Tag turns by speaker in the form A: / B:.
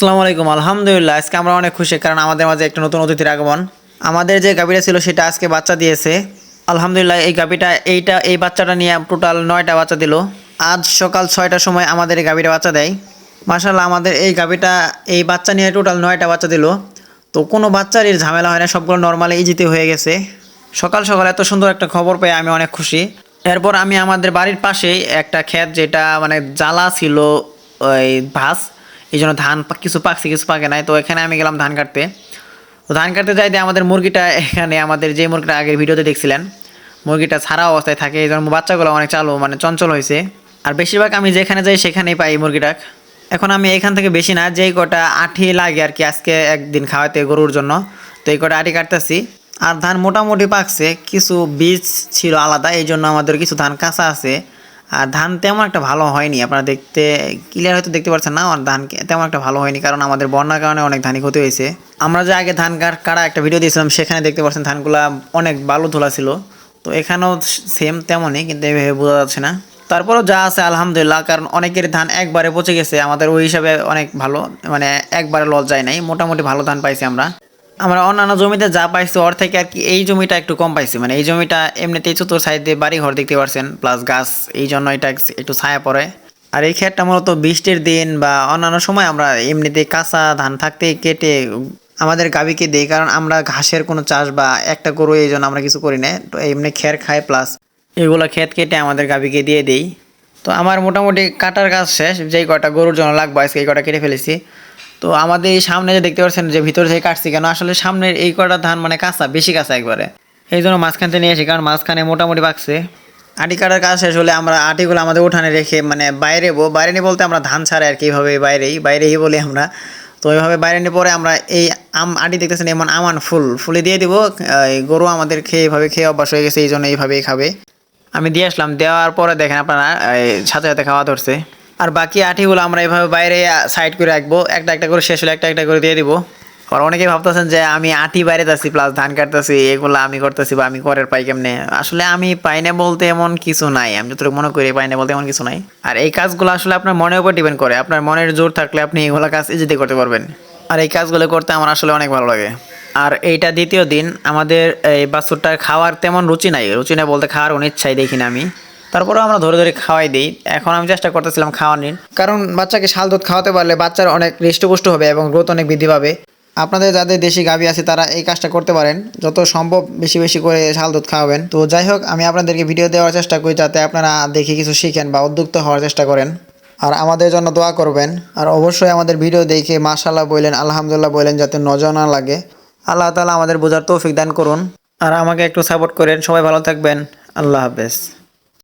A: আসসালামু আলাইকুম, আলহামদুলিল্লাহ। আজকে আমরা অনেক খুশি, কারণ আমাদের মাঝে একটা নতুন অতিথির আগমন। আমাদের যে গাভীটা ছিল, সেটা আজকে বাচ্চা দিয়েছে। আলহামদুলিল্লাহ, এই গাভীটা, এইটা, এই বাচ্চাটা নিয়ে টোটাল নয়টা বাচ্চা দিল। আজ সকাল ছয়টার সময় আমাদের এই গাভীটা বাচ্চা দেয়। মার্শাল্লাহ আমাদের এই গাভীটা, এই বাচ্চা নিয়ে টোটাল নয়টা বাচ্চা দিল। তো কোনো বাচ্চার এর ঝামেলা হয় না, সবগুলো নর্মালি ইজিতে হয়ে গেছে। সকাল সকাল এত সুন্দর একটা খবর পেয়ে আমি অনেক খুশি। এরপর আমি আমাদের বাড়ির পাশেই একটা ক্ষেত, যেটা মানে জ্বালা ছিল, ওই ভাস এই জন্য ধান কিছু পাকছে কিছু পাকে নাই। তো এখানে আমি গেলাম ধান কাটতে। তো ধান কাটতে যাইতে আমাদের মুরগিটা এখানে আমাদের যে মুরগিটা আগের ভিডিওতে দেখছিলেন, মুরগিটা ছাড়া অবস্থায় থাকে। এই জন্য বাচ্চাগুলো অনেক চালু মানে চঞ্চল হয়েছে। আর বেশিরভাগ আমি যেখানে যাই সেখানেই পাই মুরগিটা। এখন আমি এখান থেকে বেশি না, যেই কটা আঠি লাগে আর কি আজকে একদিন খাওয়াতে গরুর জন্য, তো এই কটা আটি কাটতেছি। আর ধান মোটামুটি পাকছে, কিছু বীজ ছিল আলাদা এই জন্য আমাদের কিছু ধান কাঁচা আছে। আর ধান তেমন একটা ভালো হয়নি। আপনারা দেখতে ক্লিয়ার হয়তো দেখতে পাচ্ছেন না আর ধান তেমন একটা ভালো হয়নি কারণ আমাদের বন্যার কারণে অনেক ধানই ক্ষতি হয়েছে। আমরা যে আগে ধান কাট- কাটা একটা ভিডিও দিয়েছিলাম, সেখানে দেখতে পাচ্ছেন ধানগুলা অনেক বালু তোলা ছিল। তো এখানেও সেম তেমনই, কিন্তু এভাবে বোঝা যাচ্ছে না। তারপরেও যা আছে আলহামদুলিল্লাহ, কারণ অনেকের ধান একবারে পচে গেছে। আমাদের ওই হিসাবে অনেক ভালো মানে একবারে লস যায় নাই। মোটামুটি ভালো ধান পাইছি আমরা। আমরা অন্যান্য জমিতে যা পাইছি ওর থেকে আর কি এই জমিটা একটু কম পাইছি। মানে এই জমিটা এমনিতেই চতুর সাইড দিয়ে বাড়ি ঘর দেখতে পারছেন প্লাস গাছ, এই জন্য এটা একটু ছায়া পড়ে। আর এই ক্ষেতটা মূলত বৃষ্টির দিন বা অন্যান্য সময় আমরা এমনিতে কাঁচা ধান থাকতে কেটে আমাদের গাবিকে দিই, কারণ আমরা ঘাসের কোনো চাষ বা একটা গরু এই জন্য আমরা কিছু করি না। তো এমনি খের খাই প্লাস এগুলো ক্ষেত কেটে আমাদের গাবিকে দিয়ে দিই। তো আমার মোটামুটি কাটার কাজ শেষ, যেই কটা গরুর জন্য লাগবে আজকে এই কটা কেটে ফেলেছি। তো আমাদের এই সামনে যে দেখতে পাচ্ছেন যে ভিতর থেকে কাটছি কেন? আসলে সামনের এই কটা ধান মানে কাঁচা, বেশি কাঁচা একবারে। এই জন্য মাঝখান থেকে নিয়ে আসি, কারণ মাঝখানে মোটামুটি পাকছে আটি কাটার কাজ শেষ হলে আমরা আটিগুলো আমাদের উঠানে রেখে মানে বাইরে বাইরে নিয়ে বলতে আমরা ধান ছাড়াই আর কি এইভাবে বাইরেই বাইরেই বলি আমরা। তো এইভাবে বাইরে নিয়ে পরে আমরা এই আম আটি দেখতেছেন, এমন আমান ফুল, ফুলে দিয়ে দিব। গরু আমাদের খেয়ে এইভাবে খেয়ে অভ্যাস হয়ে গেছে, এই জন্য এইভাবেই খাবে। আমি দিয়ে আসলাম, দেওয়ার পরে দেখেন আপনারা সাথে সাথে খাওয়া ধরছে। আর বাকি আঠিগুলো আমরা এইভাবে বাইরে সাইড করে রাখব। একটা একটা করে শেষ হলে একটা একটা করে দিয়ে দিব। আর অনেকেই ভাবতেছেন যে আমি আটি বাইরে যাচ্ছি প্লাস ধান কাটতেছি, এগুলো আমি করতেছি বা আমি করের পাই কেমনে? আসলে আমি পাই না বলতে এমন কিছু নাই। আমি যতটুকু মনে করি পাই না বলতে এমন কিছু নাই। আর এই কাজগুলো আসলে আপনার মনের উপর ডিপেন্ড করে। আপনার মনের জোর থাকলে আপনি এগুলো কাজ ইজিতে করতে পারবেন। আর এই কাজগুলো করতে আমার আসলে অনেক ভালো লাগে। আর এইটা দ্বিতীয় দিন। আমাদের এই বাছুরটার খাওয়ার তেমন রুচি নাই। রুচি নাই বলতে খাওয়ার অনিচ্ছাই দেখি না আমি। তারপরেও আমরা ধরে ধরে খাওয়াই দিই। এখন আমি চেষ্টা করতেছিলাম খাওয়ানির। কারণ বাচ্চাকে শাল দুধ খাওয়াতে পারলে বাচ্চার অনেক হৃষ্টপুষ্ট হবে এবং গ্রোথ অনেক বৃদ্ধি পাবে। আপনাদের যাদের দেশি গাভী আছে, তারা এই কাজটা করতে পারেন। যত সম্ভব বেশি বেশি করে শাল দুধ খাওয়াবেন। তো যাই হোক, আমি আপনাদেরকে ভিডিও দেওয়ার চেষ্টা করি যাতে আপনারা দেখে কিছু শিখেন বা উদ্যুক্ত হওয়ার চেষ্টা করেন। আর আমাদের জন্য দোয়া করবেন। আর অবশ্যই আমাদের ভিডিও দেখে মাশাল্লাহ বললেন আলহামদুলিল্লাহ বললেন যাতে নজর না লাগে। আল্লাহ তালা আমাদের বোঝার তৌফিক দান করুন। আর আমাকে একটু সাপোর্ট করেন। সবাই ভালো থাকবেন। আল্লাহ হাফেজ।